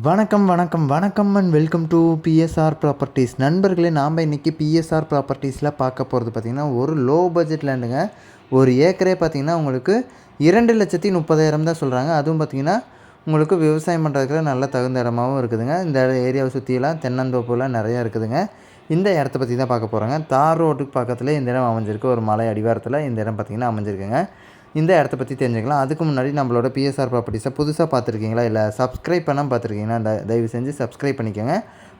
வணக்கம் வணக்கம் வணக்கம் and welcome to BSR properties நண்பர்களே நாம் இன்றைக்கி பிஎஸ்ஆர் ப்ராப்பர்ட்டிஸில் பார்க்க போகிறது பார்த்திங்கன்னா ஒரு லோ பட்ஜெட் லேண்டுங்க ஒரு ஏக்கரே பார்த்திங்கன்னா உங்களுக்கு இரண்டு லட்சத்தி முப்பதாயிரம் தான் சொல்கிறாங்க அதுவும் பார்த்திங்கன்னா உங்களுக்கு விவசாயம் பண்ணுறதுக்கு நல்ல தகுந்த இடமாவும் இருக்குதுங்க. இந்த ஏரியாவை சுற்றியெல்லாம் தென்னந்தோப்புலாம் நிறையா இருக்குதுங்க. இந்த இடத்த பற்றி தான் பார்க்க போகிறாங்க தார் ரோட்டுக்கு பக்கத்தில் இந்த இடம் அமைஞ்சிருக்கு. ஒரு மலை அடிவாரத்தில் இந்த இடம் பார்த்திங்கன்னா அமைஞ்சிருக்குங்க. இந்த இடத்த பற்றி தெரிஞ்சுக்கலாம். அதுக்கு முன்னாடி நம்மளோட பிஎஸ்ஆர் ப்ராப்பர்ட்டிஸை புதுசாக பார்த்துருக்கீங்களா? இல்லை சப்ஸ்கிரைப் பண்ணால் பார்த்துருக்கீங்களா? த தயவு செஞ்சு சப்ஸ்கிரைப் பண்ணிக்கோங்க.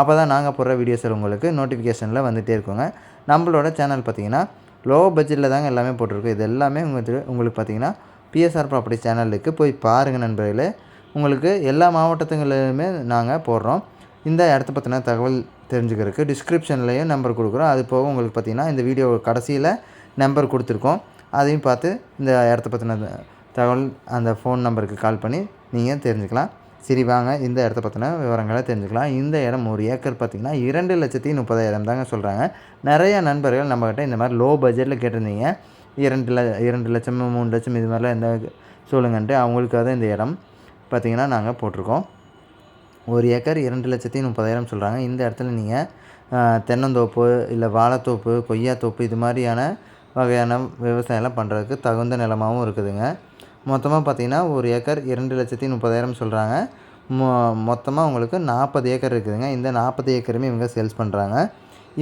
அப்போ தான் நாங்கள் போடுற வீடியோஸில் உங்களுக்கு நோட்டிஃபிகேஷனில் வந்துகிட்டே இருக்கோங்க. நம்மளோட சேனல் பார்த்தீங்கன்னா லோ பட்ஜெட்டில் தாங்க எல்லாமே போட்டிருக்கோம். இது எல்லாமே உங்களுக்கு உங்களுக்கு பார்த்தீங்கன்னா பிஎஸ்ஆர் ப்ராப்பர்ட்டி சேனலுக்கு போய் பாருங்கள் நண்பர்களே. உங்களுக்கு எல்லா மாவட்டத்துங்களிலுமே நாங்கள் போடுறோம். இந்த இடத்த பற்றின தகவல் தெரிஞ்சுக்கிறதுக்கு டிஸ்கிரிப்ஷன்லேயும் நம்பர் கொடுக்குறோம். அது போக உங்களுக்கு பார்த்தீங்கன்னா இந்த வீடியோ கடைசியில் நம்பர் கொடுத்துருக்கோம். அதையும் பார்த்து இந்த இடத்த பற்றின தகவல் அந்த ஃபோன் நம்பருக்கு கால் பண்ணி நீங்கள் தெரிஞ்சுக்கலாம். சரி வாங்க. இந்த இடத்த பற்றின விவரங்களை தெரிஞ்சுக்கலாம். இந்த இடம் ஒரு ஏக்கர் பார்த்திங்கன்னா இரண்டு லட்சத்தி முப்பதாயிரம் தாங்க சொல்கிறாங்க நிறையா நண்பர்கள் நம்மக்கிட்ட இந்த மாதிரி லோ பட்ஜெட்டில் கேட்டிருந்தீங்க. இரண்டு ல இரண்டு லட்சம் மூணு லட்சம் இது மாதிரிலாம் எந்த சொல்லுங்கன்ட்டு அவங்களுக்காக தான் இந்த இடம் பார்த்திங்கன்னா நாங்கள் போட்டிருக்கோம். ஒரு ஏக்கர் இரண்டு லட்சத்தி முப்பதாயிரம் சொல்கிறாங்க இந்த இடத்துல நீங்கள் தென்னந்தோப்பு இல்லை வாழைத்தோப்பு கொய்யாத்தோப்பு இது மாதிரியான வகையான விவசாயம்லாம் பண்ணுறதுக்கு தகுந்த நிலமாகவும் இருக்குதுங்க. மொத்தமாக பார்த்திங்கன்னா ஒரு ஏக்கர் இரண்டு லட்சத்தி முப்பதாயிரம் சொல்கிறாங்க மொ மொத்தமாக உங்களுக்கு நாற்பது ஏக்கர் இருக்குதுங்க. இந்த நாற்பது ஏக்கருமே இவங்க சேல்ஸ் பண்ணுறாங்க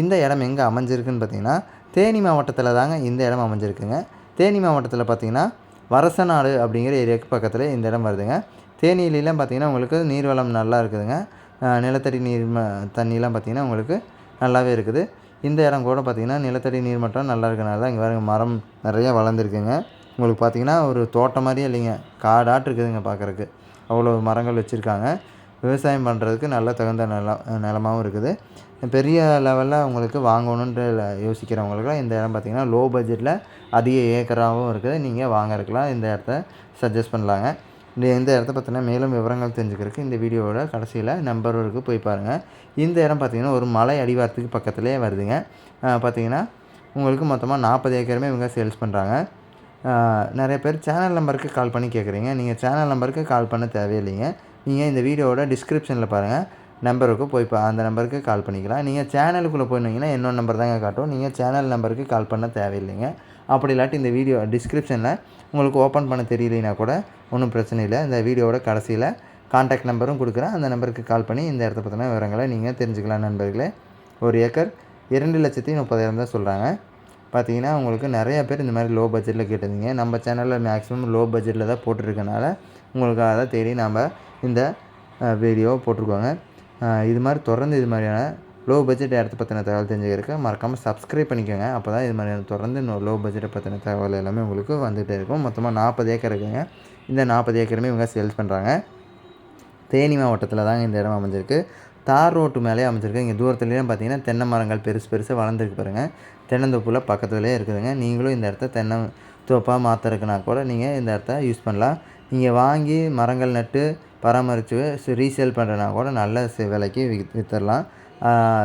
இந்த இடம் எங்கே அமைஞ்சிருக்குன்னு பார்த்திங்கன்னா தேனி மாவட்டத்தில் தாங்க இந்த இடம் அமைஞ்சிருக்குங்க. தேனி மாவட்டத்தில் பார்த்திங்கன்னா வரசநாடு அப்படிங்கிற ஏரியாவுக்கு பக்கத்தில் இந்த இடம் வருதுங்க. தேனியிலாம் பார்த்திங்கன்னா உங்களுக்கு நீர்வளம் நல்லா இருக்குதுங்க. நிலத்தடி நீர் தண்ணியெலாம் பார்த்திங்கன்னா உங்களுக்கு நல்லாவே இருக்குது. இந்த இடம் கூட பார்த்திங்கன்னா நிலத்தடி நீர் மட்டம் நல்லா இருக்கனால தான் இங்கே வர மரம் நிறையா வளர்ந்துருக்குங்க. உங்களுக்கு பார்த்திங்கன்னா ஒரு தோட்டம் மாதிரியே இல்லைங்க. காடாட்டு இருக்குதுங்க பார்க்குறக்கு அவ்வளோ மரங்கள் வச்சுருக்காங்க. விவசாயம் பண்ணுறதுக்கு நல்ல தகுந்த நிலம் நிலமாகவும் இருக்குது. பெரிய லெவலில் உங்களுக்கு வாங்கணுன்ட்டு யோசிக்கிறவங்களுக்குலாம் இந்த இடம் பார்த்திங்கன்னா லோ பட்ஜெட்டில் அதிக ஏக்கராகவும் இருக்குது. நீங்கள் வாங்கறதுக்கெலாம் இந்த இடத்த சஜஸ்ட் பண்ணலாங்க. இந்த இந்த இடத்த பற்றின மேலும் விவரங்கள் தெரிஞ்சுக்கிறதுக்கு இந்த வீடியோவோட கடைசியில் நம்பர் போய் பாருங்கள் இந்த இடம் பார்த்திங்கன்னா ஒரு மலை அடிவாரத்துக்கு பக்கத்துலேயே வருதுங்க. பார்த்திங்கன்னா உங்களுக்கு மொத்தமாக நாற்பது ஏக்கருமே இவங்க சேல்ஸ் பண்ணுறாங்க நிறைய பேர் சேனல் நம்பருக்கு கால் பண்ணி கேட்குறீங்க நீங்கள் சேனல் நம்பருக்கு கால் பண்ண தேவையில்லைங்க. நீங்கள் இந்த வீடியோவோட டிஸ்கிரிப்ஷனில் பாருங்கள் நம்பருக்கு போய் பா அந்த நம்பருக்கு கால் பண்ணிக்கலாம். நீங்கள் சேனலுக்குள்ளே போயிருந்தீங்கன்னா என்னோட நம்பர் தாங்க காட்டும். நீங்கள் சேனல் நம்பருக்கு கால் பண்ண தேவையில்லைங்க. அப்படி இல்லாட்டி இந்த வீடியோ டிஸ்கிரிப்ஷனில் உங்களுக்கு ஓப்பன் பண்ண தெரியலைனா கூட ஒன்றும் பிரச்சனை இல்லை. இந்த வீடியோவோட கடைசியில் காண்டாக்ட் நம்பரும் கொடுக்குறேன். அந்த நம்பருக்கு கால் பண்ணி இந்த இடத்த பற்றின விவரங்களை நீங்கள் தெரிஞ்சுக்கலாம் நண்பர்களே. ஒரு ஏக்கர் இரண்டு லட்சத்தி முப்பதாயிரம் தான் சொல்கிறாங்க பார்த்தீங்கன்னா உங்களுக்கு நிறைய பேர் இந்த மாதிரி லோ பட்ஜெட்டில் கேட்டிருந்தீங்க. நம்ம சேனலில் மேக்ஸிமம் லோ பட்ஜெட்டில் தான் போட்டிருக்கனால உங்களுக்காக அதை தேடி நம்ம இந்த வீடியோ போட்டிருக்கோங்க. இது மாதிரி தொடர்ந்து இது மாதிரியான லோ பட்ஜெட் இடத்த பற்றின தகவல் தெரிஞ்சுக்கிறதுக்கு மறக்காமல் சப்ஸ்கிரைப் பண்ணிக்கோங்க. அப்போ தான் இது மாதிரியான தொடர்ந்து இன்னும் லோ பட்ஜெட்டை பற்றின தகவல் எல்லாமே உங்களுக்கு வந்துகிட்டே இருக்கும். மொத்தமாக நாற்பது ஏக்கர் இருக்குங்க. இந்த நாற்பது ஏக்கருமே இவங்க சேல்ஸ் பண்ணுறாங்க தேனி மாவட்டத்தில் தாங்க இந்த இடம் அமைஞ்சிருக்கு. தார் ரோட்டு மேலே அமைஞ்சிருக்கு. இங்கே தூரத்துலேயும் பார்த்தீங்கன்னா தென்னை மரங்கள் பெருசு பெருசாக வளர்ந்துருக்கு பாருங்கள் தென்னந்தோப்பில் பக்கத்துலேயே இருக்குதுங்க. நீங்களும் இந்த இடத்த தென்னை தோப்பாக மாற்றுறதுக்குனா கூட நீங்கள் இந்த இடத்த யூஸ் பண்ணலாம். நீங்கள் வாங்கி மரங்கள் நட்டு பராமரித்து ரீசேல் பண்ணுறனா கூட நல்ல விலைக்கு விற்றுடலாம்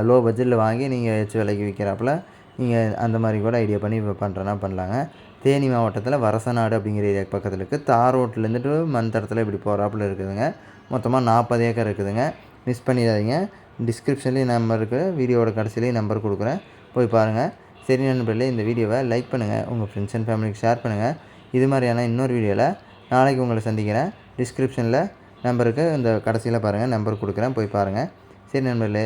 லோ பட்ஜெட்டில் வாங்கி நீங்கள் எச்சு விலைக்கு விற்கிறாப்புல நீங்கள் அந்த மாதிரி கூட ஐடியா பண்ணி இப்போ பண்ணுறனா பண்ணலாங்க. தேனி மாவட்டத்தில் வரசநாடு அப்படிங்கிற ஏரியா பக்கத்தில் இருக்குது தார் ரோட்லேருந்துட்டு மந்தரத்தில் இப்படி போகிறாப்புல இருக்குதுங்க. மொத்தமாக நாற்பது ஏக்கர் இருக்குதுங்க. மிஸ் பண்ணிடாதீங்க. டிஸ்கிரிப்ஷன்லேயும் நம்பர் இருக்குது வீடியோட கடைசிலேயும் நம்பர் கொடுக்குறேன். போய் பாருங்கள் சரி நண்பர்களே இந்த வீடியோவை லைக் பண்ணுங்கள் உங்கள் ஃப்ரெண்ட்ஸ் அண்ட் ஃபேமிலிக்கு ஷேர் பண்ணுங்கள் இது மாதிரியான இன்னொரு வீடியோவில் நாளைக்கு உங்களை சந்திக்கிறேன். டிஸ்கிரிப்ஷனில் நம்பருக்கு இந்த கடைசியில் பாருங்கள் நம்பர் கொடுக்குறேன். போய் பாருங்கள் சரி நண்பர்களே